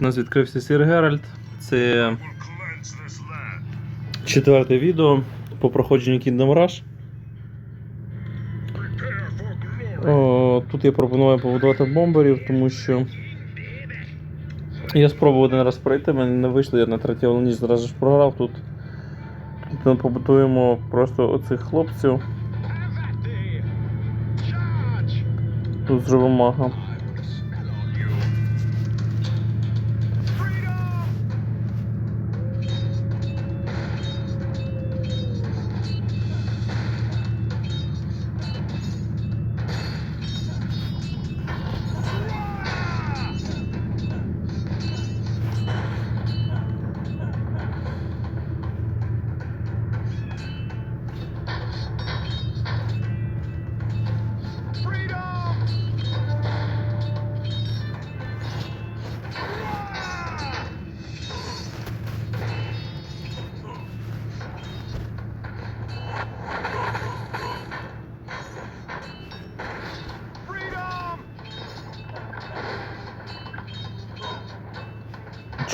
У нас відкрився Сір Геральт. Це четверте відео по проходженню Kingdom Rush. О, тут я пропоную побудувати бомберів, тому що я спробував один раз пройти, мене не вийшло, я на третій волні зразу ж програв. Тут, тут ми побудуємо просто оцих хлопців. Тут зробимо мага.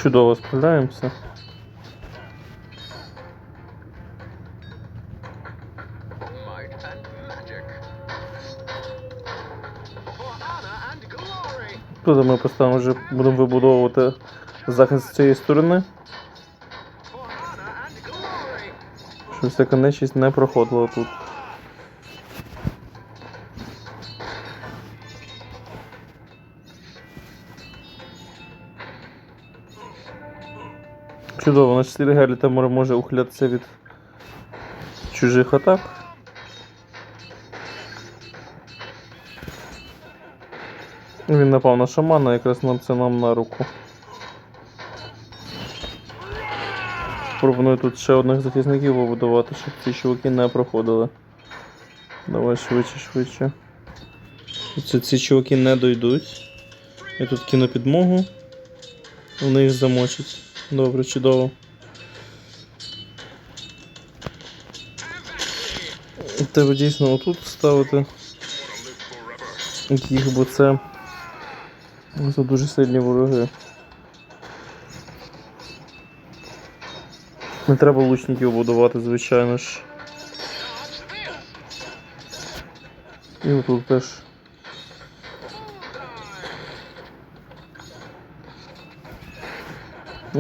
Чудово справляємося. Тут ми поставимо вже будемо вибудовувати захист з цієї сторони, щоб всяка нечість не проходила тут. Чудово, наш Сіргелі там може ухилятися від чужих атак. Він напав на шамана, якраз нам це нам на руку. Пропоную тут ще одних захисників побудувати, щоб ці чуваки не проходили. Давай швидше, швидше. Це ці чуваки не дойдуть. Я тут кину підмогу. Вони їх замочать. Добре, чудово. Треба дійсно отут ставити їх, бо це. Це дуже сильні вороги. Не треба лучників будувати, звичайно ж. І отут теж.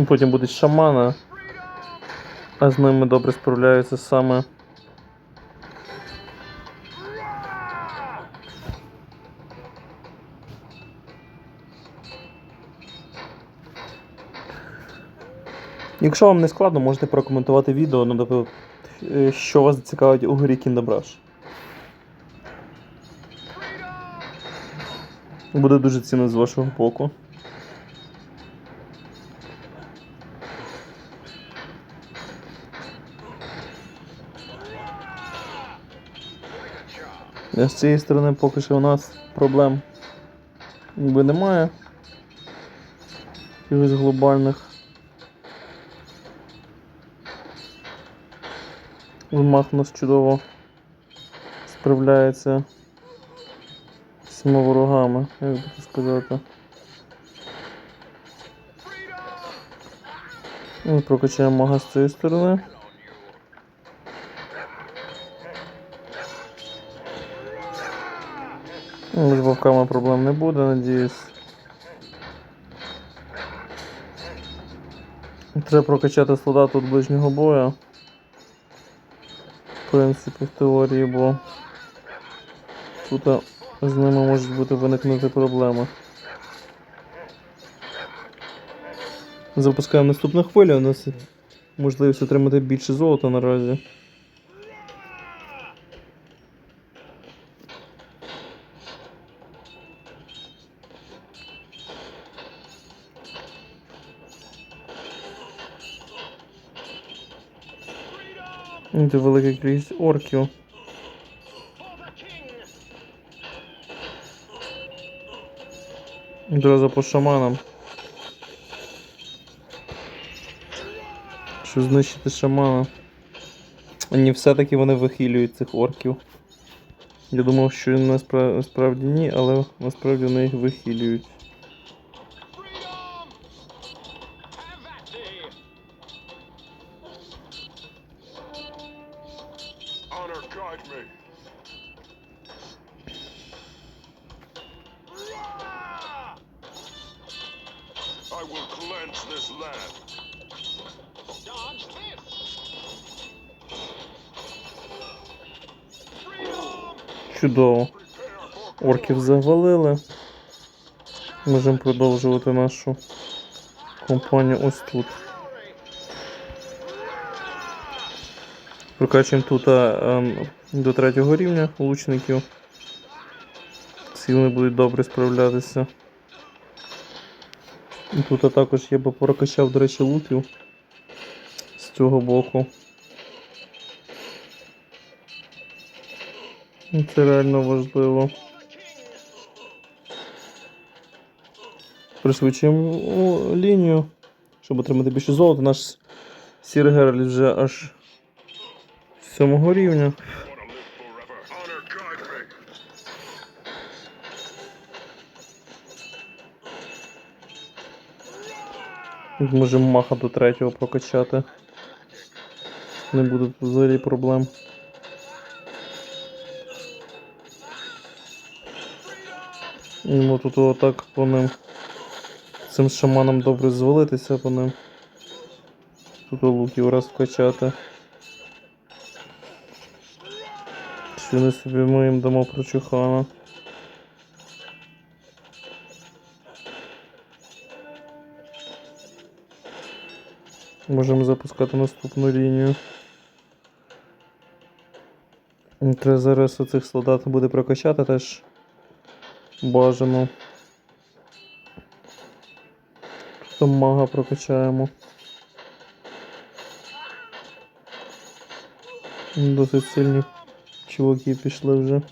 Потім будуть шамана. А з ними добре справляються саме. Якщо вам не складно, можете прокоментувати відео, ну, тобто, е, що вас цікавить у грі Rush. Буде дуже цінно з вашого боку. З цієї сторони поки що у нас проблем ніби немає. Якихось глобальних. Вимах у нас чудово справляється з цими ворогами, як би сказати. Ми прокачаємо мага з цієї сторони. З вовками проблем не буде, надіюсь. Треба прокачати солдат від ближнього бою. В принципі, в теорії, бо тут з ними можуть бути виникнути проблеми. Запускаємо наступну хвилю, у нас можливість отримати більше золота наразі. Це велика кількість орків. Одразу по шаманам. Щоб знищити шамана. Ні, все-таки вони вихилюють цих орків. Я думав, що насправді ні, але насправді вони їх вихилюють. Cleanse this land. Dodge this. Чудово. Орків завалили. Можемо продовжувати нашу компанію ось тут. Прокачуємо тут а, ем, до третього рівня лучників. Всі будуть добре справлятися. Тут а також я би прокачав, до речі, луків з цього боку. Це реально важливо. Пришвидшуємо лінію, щоб отримати більше золота. Наш сірий Геральт вже аж сьомого рівня. Можемо маха до третього прокачати. Не буде взагалі проблем. Ну тут отак по ним. Цим шаманам добре звалитися по ним. Тут луків раз вкачати. Чи вони собі ми їм дамо прочухана. Можемо запускати наступну лінію. Треба зараз оцих солдат буде прокачати теж бажано. Тут мага прокачаємо. Досить сильні чуваки пішли вже.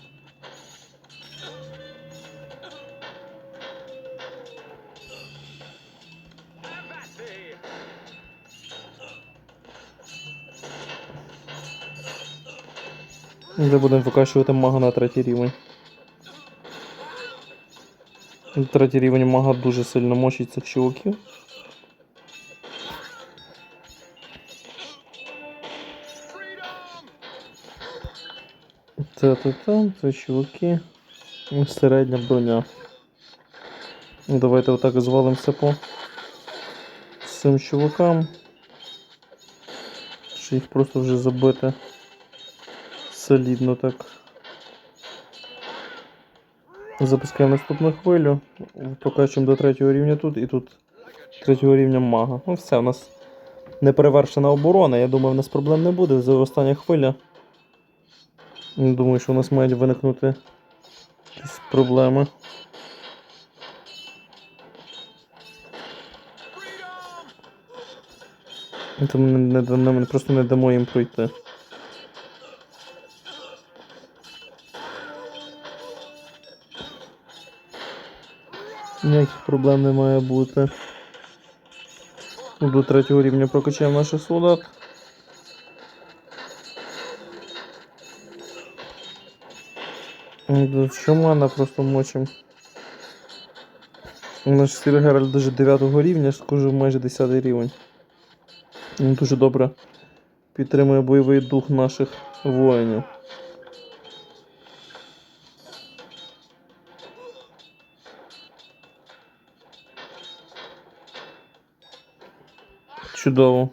Вже будемо викачувати мага на третій рівень. Третій рівень мага дуже сильно мочить чуваків. Freedom. Це чуваки. Середня броня. Давайте отак звалимося по цим чувакам. Що їх просто вже забити. Солідно так. Запускаємо наступну хвилю. Прокачуємо до третього рівня тут і тут третього рівня мага. Ну все, у нас неперевершена оборона. Я думаю, в нас проблем не буде. Це остання хвиля. Не Думаю, що у нас мають виникнути якісь проблеми. Ми, не, не, ми просто не дамо їм пройти. Ніяких проблем не має бути. До третього рівня прокачаємо наших солдат. До шамана просто мочим. Наш Сір Геральт даже 9 рівня, скажу майже 10 рівень. Він дуже добре підтримує бойовий дух наших воїнів. Чудово.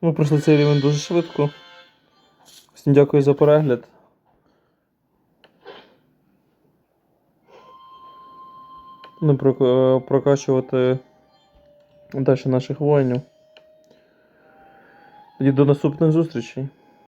Ми пройшли цей рівень дуже швидко. Всім дякую за перегляд. Ну, прокачувати далі наших воїнів. І до наступних зустрічей.